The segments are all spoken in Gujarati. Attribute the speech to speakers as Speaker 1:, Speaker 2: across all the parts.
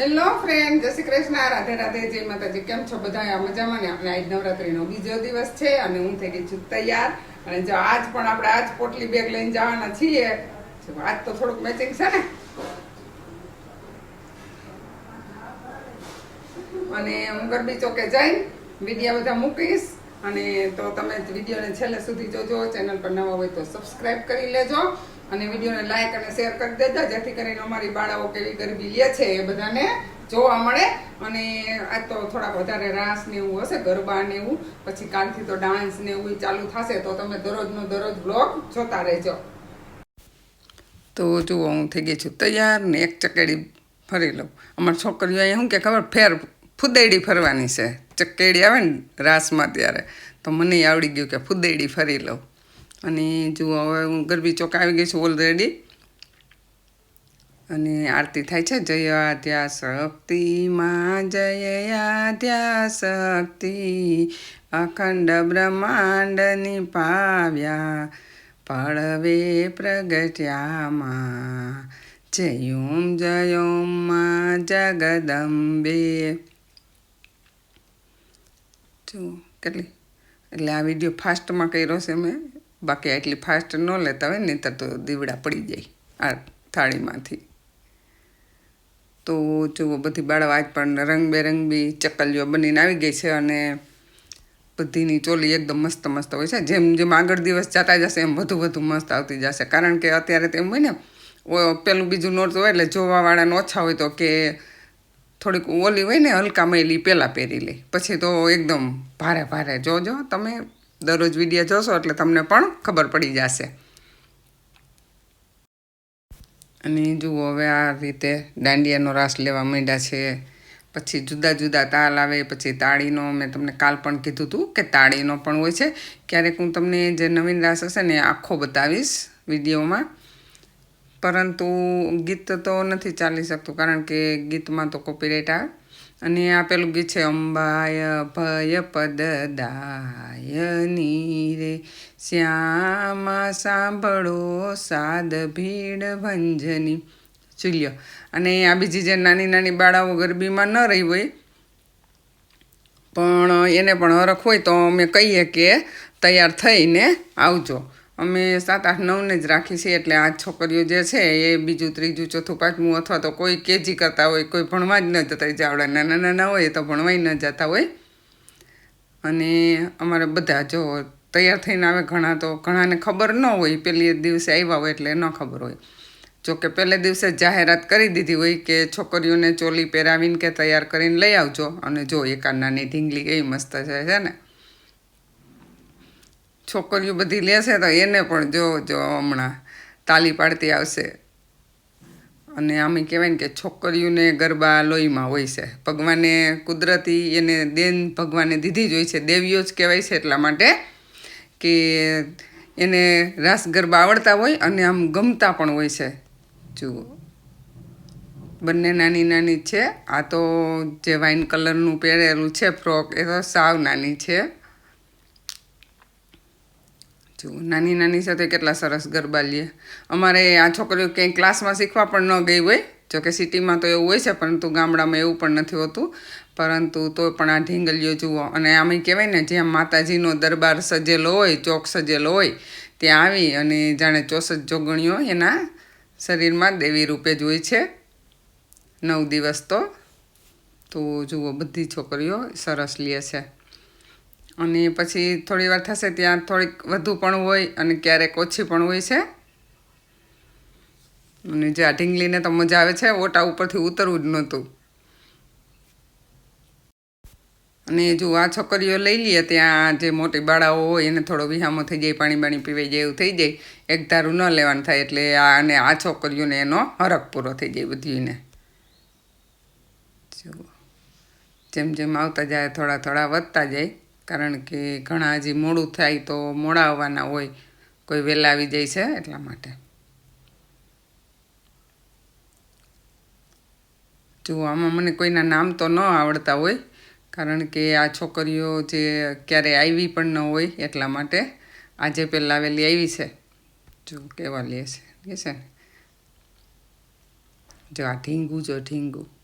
Speaker 1: હેલો ફ્રેન્ડ જય શ્રી કૃષ્ણ. રાધે રાધે. જય માતાજી. કેમ છો? બધા મજામાં ને? આપણે આજ નવરાત્રીનો બીજો દિવસ છે અને હું થઈ ગઈ છું તૈયાર. અને જો આજ પણ આપણે આજ પોટલી બેગ લઈને જવાના છીએ. આજ તો થોડુંક મેચિંગ છે ને? અને હું ગરબી ચોકે જઈ વિડીયા બધા મૂકીશ. અને તો તમે વિડીયોને છેલ્લે સુધી જોજો. ચેનલ પર નવા હોય તો સબસ્ક્રાઇબ કરી લેજો. અને વિડીયોને લાઈક અને શેર કરી દેજો, જેથી કરીને અમારી બાળાઓ કેવી ગરબી લે છે એ બધાને જોવા મળે. અને આજ તો થોડાક વધારે રાસ ને એવું હશે, ગરબા ને એવું. પછી કાલથી તો ડાન્સ ને એવું ચાલુ થશે, તો તમે દરરોજનો દરરોજ બ્લોગ જોતા રહેજો. તો જુઓ, હું થઈ ગઈ છું તૈયાર ને એક ચકેડી ફરી લઉં. અમારી છોકરીઓ અહીંયા શું કે ખબર? ફેર ફુદેડી ફરવાની છે. ચકેડી આવે ને રાસમાં ત્યારે. તો મને આવડી ગયું કે ફુદેડી ફરી લઉં. અને જુઓ હવે હું ગરબી ચોક આવી ગઈ છું ઓલરેડી અને આરતી થાય છે, જય આદ્યા શક્તિ માં જય આદ્યા શક્તિ. અખંડ બ્રહ્માંડની પાવ્યા પળવે પ્રગટ્યામાં. જયોમ જયોમમાં જગદંબે. જો કેટલી, એટલે આ વીડિયો ફાસ્ટમાં કર્યો છે મેં. બાકી એટલી ફાસ્ટ ન લેતા હોય ને તો દીવડા પડી જાય આ થાળીમાંથી. તો જુઓ, બધી બાળા આજ પણ રંગબેરંગી ચકલીઓ બનીને આવી ગઈ છે અને બધીની ચોલી એકદમ મસ્ત મસ્ત હોય છે. જેમ જેમ આગળ દિવસ જતા જશે, એમ વધુ વધુ મસ્ત આવતી જશે. કારણ કે અત્યારે તો એમ હોય ને પેલું બીજું નોરતું હોય એટલે જોવાવાળાને ઓછા હોય તો કે થોડીક ઓલી હોય ને હલકા મયલી પહેલાં પહેરી લે. પછી તો એકદમ ભારે ભારે. જોજો તમે દરરોજ વીડિયો જોશો એટલે તમને પણ ખબર પડી જશે. અને જુઓ હવે આ રીતે દાંડિયાનો રાસ લેવા માંડ્યા છે. પછી જુદા જુદા તાલ આવે, પછી તાળીનો મેં તમને કાલ પણ કીધું હતું કે તાળીનો પણ હોય છે. ક્યારેક હું તમને જે નવીન રાસ હશે ને આખો બતાવીશ વિડીયોમાં. પરંતુ ગીત તો નથી ચાલી શકતું કારણ કે ગીતમાં તો કોપીરાઇટ આવે. અને આ પેલું ગીત છે, અંબાય ભય પદ દાયની રે શ્યામા સાંભળો સાદ ભીડ ભંજની. ચૂલ્યો અને આ બીજી જે નાની નાની બાળાઓ ગરબીમાં ન રહી હોય, પણ એને પણ હરખ હોય તો અમે કહીએ કે તૈયાર થઈને આવજો. અમે સાત આઠ નવને જ રાખી છીએ એટલે આ છોકરીઓ જે છે એ બીજું, ત્રીજું, ચોથું, પાંચમું અથવા તો કોઈ કેજી કરતા હોય, કોઈ ભણવા જ ન જતા જાવડા નાના નાના હોય તો ભણવાય ન જતા હોય. અને અમારે બધા જો તૈયાર થઈને આવે ઘણા તો ઘણાને ખબર ન હોય પહેલી દિવસે આવ્યા હોય એટલે ન ખબર હોય. જો કે પહેલે દિવસે જાહેરાત કરી દીધી હોય કે છોકરીઓને ચોલી પહેરાવીને કે તૈયાર કરીને લઈ આવજો. અને જો એકાદ નાની ઢીંગલી એવી મસ્ત છે ને? છોકરીઓ બધી લેશે તો એને પણ જો જો હમણાં તાલી પાડતી આવશે. અને આમે કહેવાય ને કે છોકરીઓને ગરબા લોહીમાં હોય છે. ભગવાને કુદરતી એને દેન ભગવાને દીધી જ હોય છે. દેવીઓ જ કહેવાય છે એટલા માટે કે એને રાસ ગરબા આવડતા હોય અને આમ ગમતા પણ હોય છે. જુઓ. બંને નાની નાની છે. આ તો જે વાઇન કલરનું પહેરેલું છે ફ્રોક, એ તો સાવ નાની છે. જો નાની નાની સાથે કેટલા સરસ ગરબા લે. અમારે આ છોકરીઓ ક્યાંય ક્લાસમાં શીખવા પણ ન ગઈ હોય. જોકે સિટીમાં તો એવું હોય છે, પરંતુ ગામડામાં એવું પણ નથી હોતું. પરંતુ તો પણ આ ઢીંગલીઓ જુઓ. અને આમ કહેવાય ને, જ્યાં માતાજીનો દરબાર સજેલો હોય, ચોક સજેલો હોય, ત્યાં આવી અને જાણે ચોસઠ જોગણીઓ એના શરીરમાં દેવી રૂપે જ હોય છે. નવ દિવસ તો. તો જુઓ, બધી છોકરીઓ સરસ લે છે. અને પછી થોડી વાર થશે ત્યાં થોડીક વધુ પણ હોય અને ક્યારેક ઓછી પણ હોય છે. અને જે આ ઢીંગલીને તો મજા આવે છે, ઓટા ઉપરથી ઉતરવું જ નહોતું. અને જો આ છોકરીઓ લઈ લઈએ ત્યાં જે મોટી બાળાઓ હોય એને થોડો વિહામો થઈ જાય, પાણી બાણી પીવાઈ જાય એવું થઈ જાય, એક ધારું ન લેવાનું થાય એટલે આ અને આ છોકરીઓને એનો હરક પૂરો થઈ જાય બધીને. જો, જેમ જેમ આવતા જાય, થોડા થોડા વધતા જાય. કારણ કે ઘણા હજી મોડું થાય તો મોડા આવવાના હોય, કોઈ વહેલા આવી જાય છે એટલા માટે. જો આમાં મને કોઈના નામ તો ન આવડતા હોય, કારણ કે આ છોકરીઓ જે ક્યારે આવી પણ ન હોય એટલા માટે આજે પહેલાં આવેલી આવી છે. જો કેવા લે છે લે છે ને. જો આ ઢીંગું, જો ઢીંગું.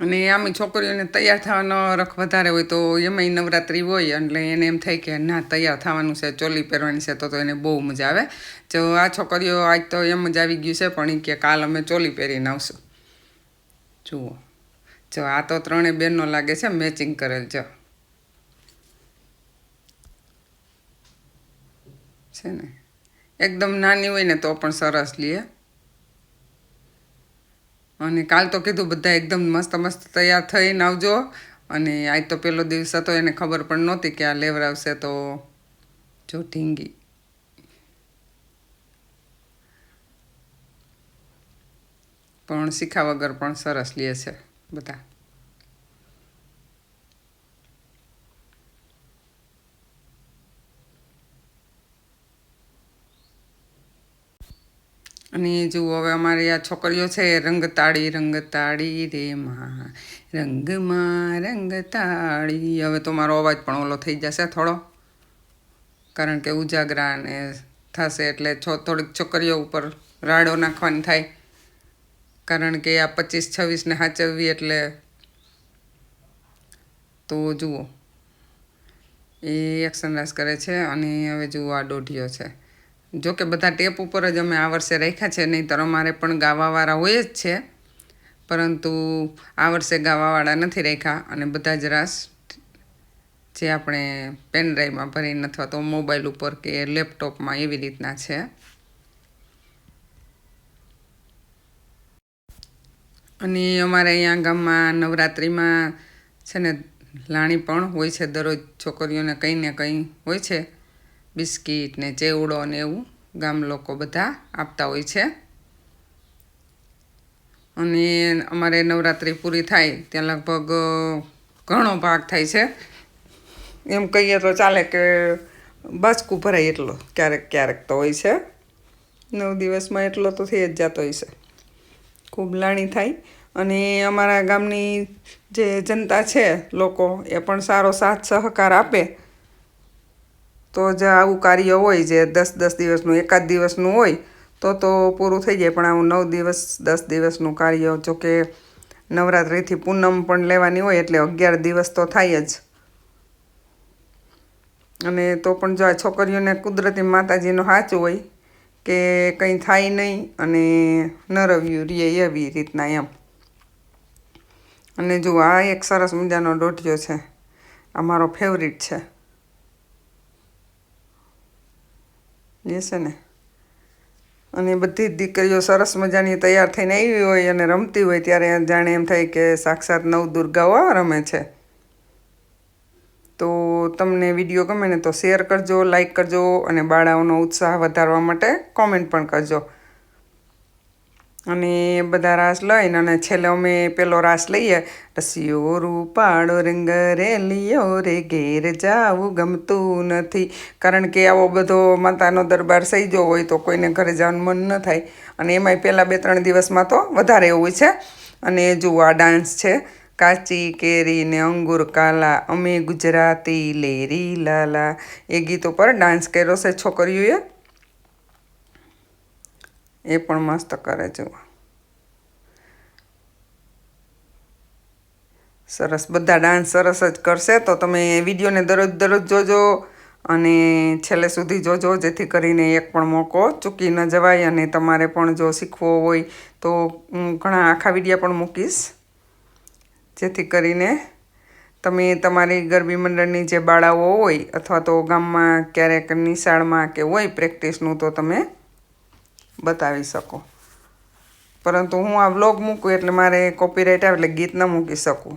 Speaker 1: અને આમે છોકરીઓને તૈયાર થવાનો રખ વધારે હોય તો એમાંય નવરાત્રિ હોય એટલે એને એમ થાય કે ના, તૈયાર થવાનું છે, ચોલી પહેરવાની છે તો તો એને બહુ મજા આવે. જો આ છોકરીઓ આજ તો એમ જ આવી ગયું છે પણ કે કાલ અમે ચોલી પહેરીને આવશું. જુઓ. જો આ તો ત્રણે બેનનો લાગે છે મેચિંગ કરેલ, જો. છે ને? એકદમ નાની હોય ને તો પણ સરસ લે. અને કાલ તો કીધું બધા એકદમ મસ્ત મસ્ત તૈયાર થઈને આવજો. અને આજ તો પેલો દિવસ હતો, એને ખબર પણ નહોતી કે આ લેવરાવશે તો જો ઢીંગી. પણ શીખા વગર પણ સરસ લે છે બધા. અને જુઓ હવે અમારી આ છોકરીઓ છે, રંગતાળી રંગતાળી રે માં રંગમાં રંગતાળી. હવે તો મારો અવાજ પણ ઓલો થઈ જશે થોડો. કારણ કે ઉજાગરા ને થશે એટલે છો, થોડીક છોકરીઓ ઉપર રાડો નાખવાની થાય. કારણ કે આ પચીસ છવ્વીસને સાચવવી એટલે તો જુઓ. એ એક્સરસાઇઝ કરે છે અને હવે જુઓ આ દોઢીઓ છે. જો કે બધા ટેપ ઉપર જ અમે આ વર્ષે રાખ્યા છે નહીંતર અમારે પણ ગાવાવાળા હોય જ છે. પરંતુ આ વર્ષે ગાવાવાળા નથી રાખ્યા અને બધા જ રાસ જે આપણે પેન ડ્રાઈવમાં ભરીને અથવા તો મોબાઈલ ઉપર કે લેપટોપમાં એવી રીતના છે. અને અમારે અહીંયા ગામમાં નવરાત્રિમાં છે ને લાણી પણ હોય છે, દરરોજ છોકરીઓને કંઈ ને કંઈ હોય છે. બિસ્કીટ ને ચેવડો ને એવું ગામ લોકો બધા આપતા હોય છે. અને અમારે નવરાત્રિ પૂરી થાય ત્યાં લગભગ ઘણો ભાગ થાય છે. એમ કહીએ તો ચાલે કે બાચકું ભરાય એટલો, ક્યારેક ક્યારેક તો હોય છે. નવ દિવસમાં એટલો તો થઈ જ જતો હોય છે. ખૂબ લાણી થાય. અને અમારા ગામની જે જનતા છે લોકો, એ પણ સારો સાથ સહકાર આપે. તો જ આવું કાર્ય હોય જે દસ દસ દિવસનું, એકાદ દિવસનું હોય, તો તો પૂરું થઈ જાય. પણ આવું નવ દિવસ, દસ દિવસનું કાર્ય જો કે નવરાત્રિથી પૂનમ પણ લેવાની હોય, એટલે અગિયાર દિવસ તો થાય જ. અને તો પણ જો આ છોકરીઓને કુદરતી માતાજીનો સાચું હોય, કે કંઈ થાય નહીં અને નરવ્યું રે એવી રીતના એમ. અને જો આ એક સરસ મજાનો ડોટિયો છે. આ મારો ફેવરિટ છે. જે ને અને બધી જ દીકરીઓ સરસ મજાની તૈયાર થઈને આવી હોય અને રમતી હોય ત્યારે જાણે એમ થાય કે સાક્ષાત નવ દુર્ગાઓ રમે છે. તો તમને વીડિયો ગમે ને તો શેર કરજો લાઇક કરજો અને બાળાઓનો ઉત્સાહ વધારવા માટે કોમેન્ટ પણ કરજો. અને બધા રાસ લઈને અને છેલ્લે અમે પેલો રાસ લઈએ. રસિયો રૂપાળો રંગ રે લિયો રે, ઘેર જાવું ગમતું નથી. કારણ કે આવો બધો માતાનો દરબાર સહીજો હોય તો કોઈને ઘરે જવાનું મન ન થાય. અને એમાંય પહેલાં બે ત્રણ દિવસમાં તો વધારે એવું છે. અને જુઓ આ ડાન્સ છે. કાચી કેરી ને અંગુર કાલા, અમે ગુજરાતી લેરી લાલા. એ ગીતો પર ડાન્સ કર્યો છે છોકરીઓએ. એ પણ મસ્ત કરે જુઓ સરસ, બધા ડાન્સ સરસ જ કરશે. તો તમે વિડીયોને દરરોજ દરરોજ જોજો અને છેલ્લે સુધી જોજો, જેથી કરીને એક પણ મોકો ચૂકી ન જવાય અને તમારે પણ જો શીખવો હોય તો હું ઘણા આખા વિડીયા પણ મૂકીશ. જેથી કરીને તમે તમારી ગરબી મંડળની જે બાળાઓ હોય અથવા તો ગામમાં ક્યારેક નિશાળમાં કે હોય પ્રેક્ટિસનું તો તમે બતાવી શકો. પરંતુ હું આ વ્લોગ મૂકું એટલે મારે કોપીરાઇટ આવે એટલે ગીત ન મૂકી શકું.